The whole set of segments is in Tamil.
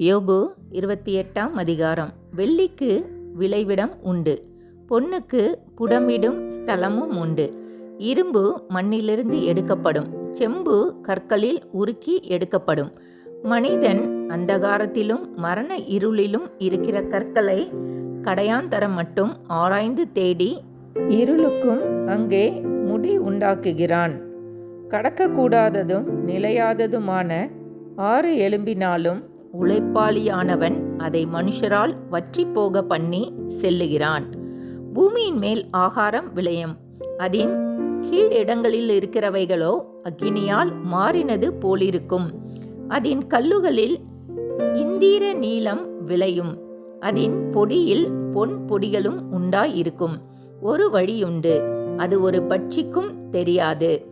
யோபு இருபத்தி எட்டாம் அதிகாரம். வெள்ளிக்கு விளைவிடம் உண்டு. பொன்னுக்கு புடமிடும் ஸ்தலமும் உண்டு. இரும்பு மண்ணிலிருந்து எடுக்கப்படும். செம்பு கற்களில் உருக்கி எடுக்கப்படும். மனிதன் அந்தகாரத்திலும் மரண இருளிலும் இருக்கிற கற்களை கடையாந்தரம் மட்டும் ஆராய்ந்து தேடி இருளுக்கும் அங்கே முடி உண்டாக்குகிறான். கடக்கக்கூடாததும் நிலையாததுமான ஆறு எலும்பினாலும் உழைப்பாளியானவன் அதை மனுஷரால் வற்றி போக பண்ணி செல்லுகிறான். பூமியின் மேல் ஆகாரம் விளையும். அதன் கீழிடங்களில் இருக்கிறவைகளோ அக்கினியால் மாறினது போலிருக்கும். அதன் கல்லுகளில் இந்திர நீளம் விளையும். அதன் பொடியில் பொன் பொடிகளும் உண்டாயிருக்கும். ஒரு வழியுண்டு. அது ஒரு பட்சிக்கும் தெரியாது.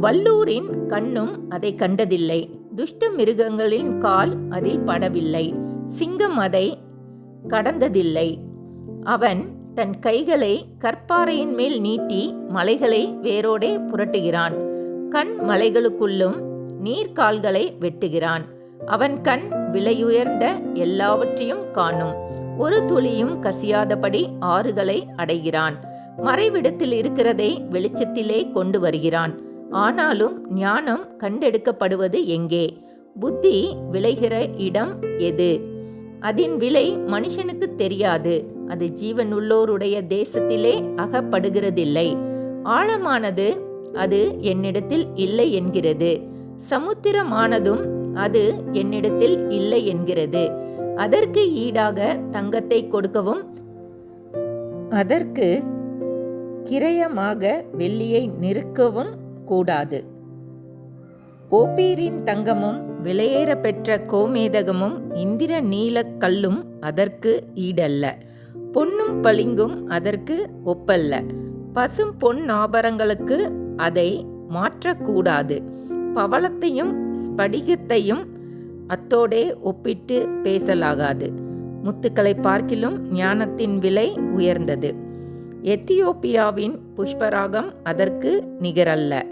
வல்லூரின் கண்ணும் அதை கண்டதில்லை. துஷ்ட மிருகங்களின் கால் அதில் படவில்லை. சிங்கம் அதை கடந்ததில்லை. அவன் தன் கைகளை கற்பாறையின் மேல் நீட்டி மலைகளை வேரோடே புரட்டுகிறான். கண் மலைகளுக்குள்ளும் நீர்கால்களை வெட்டுகிறான். அவன் கண் விலையுயர்ந்த எல்லாவற்றையும் காணும். ஒரு துளியும் கசியாதபடி ஆறுகளை அடைகிறான். மறைவிடத்தில் இருக்கிறதை வெளிச்சத்திலே கொண்டு வருகிறான். ஆனாலும் ஞானம் கண்டெடுக்கப்படுவது எங்கே? புத்தி விளைகிற இடம் எது? அதன் விலை மனுஷனுக்கு தெரியாது. அது ஜீவனுள்ளோருடைய தேசத்திலே அகப்படுகிறதில்லை. ஆழமானது அது என்னிடத்தில் இல்லை என்கிறது. சமுத்திரமானதும் அது என்னிடத்தில் இல்லை என்கிறது. அதற்கு ஈடாக தங்கத்தை கொடுக்கவும் அதற்கு கிரயமாக வெள்ளியை நிறுக்கவும் கூடாது. ஓபீரின் தங்கமும் விலையேற பெற்ற கோமேதகமும் இந்திர நீலக் கல்லும் அதற்கு ஈடல்ல. பொன்னும் பளிங்கும் அதற்கு ஒப்பல்ல. பசும் பொன் ஆபரங்களுக்கு அதை மாற்றக்கூடாது. பவளத்தையும் ஸ்படிகத்தையும் அத்தோடே ஒப்பிட்டு பேசலாகாது. முத்துக்களை பார்க்கிலும் ஞானத்தின் விலை உயர்ந்தது. எத்தியோப்பியாவின் புஷ்பராகம் அதற்கு நிகரல்ல.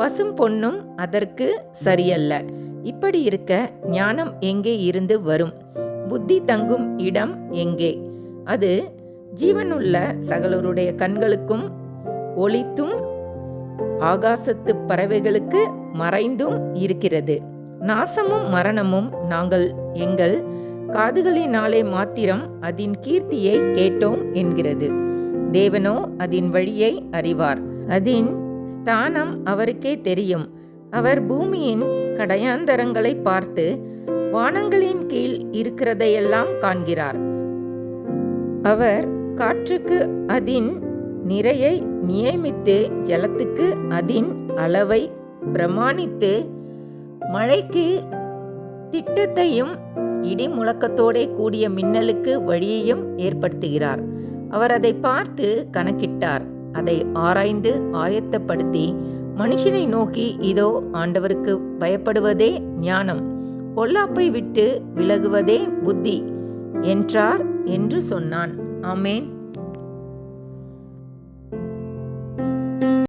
பசும் பொண்ணும் அதற்கு சரியல்ல. இப்படி இருக்க ஞானம் எங்கே இருந்து வரும்? புத்தி தங்கும் இடம் எங்கே? அது ஜீவனுள்ள சகலருடைய கண்களுக்கும் ஒளித்தும் ஆகாசத்து பறவைகளுக்கு மறைந்தும் இருக்கிறது. நாசமும் மரணமும் நாங்கள் எங்கள் காதுகளினாலே மாத்திரம் அதன் கீர்த்தியை கேட்டோம் என்கிறது. தேவனோ அதன் வழியை அறிவார். அதன் ஸ்தானம் அவருக்கே தெரியும். அவர் பூமியின் கடையாந்தரங்களை பார்த்து வானங்களின் கீழ் இருக்கிறதையெல்லாம் காண்கிறார். அவர் காற்றுக்கு அதின் நிறையை நியமித்து ஜலத்துக்கு அதின் அளவை பிரமாணித்து மழைக்கு திட்டத்தையும் இடி முழக்கத்தோடே கூடிய மின்னலுக்கு வழியையும் ஏற்படுத்துகிறார். அவர் அதை பார்த்து கணக்கிட்டார். அதை ஆராய்ந்து ஆயத்தப்படுத்தி மனுஷனை நோக்கி இதோ ஆண்டவருக்கு பயப்படுவதே ஞானம். பொல்லாப்பை விட்டு விலகுவதே புத்தி என்றார் என்று சொன்னான். ஆமேன்.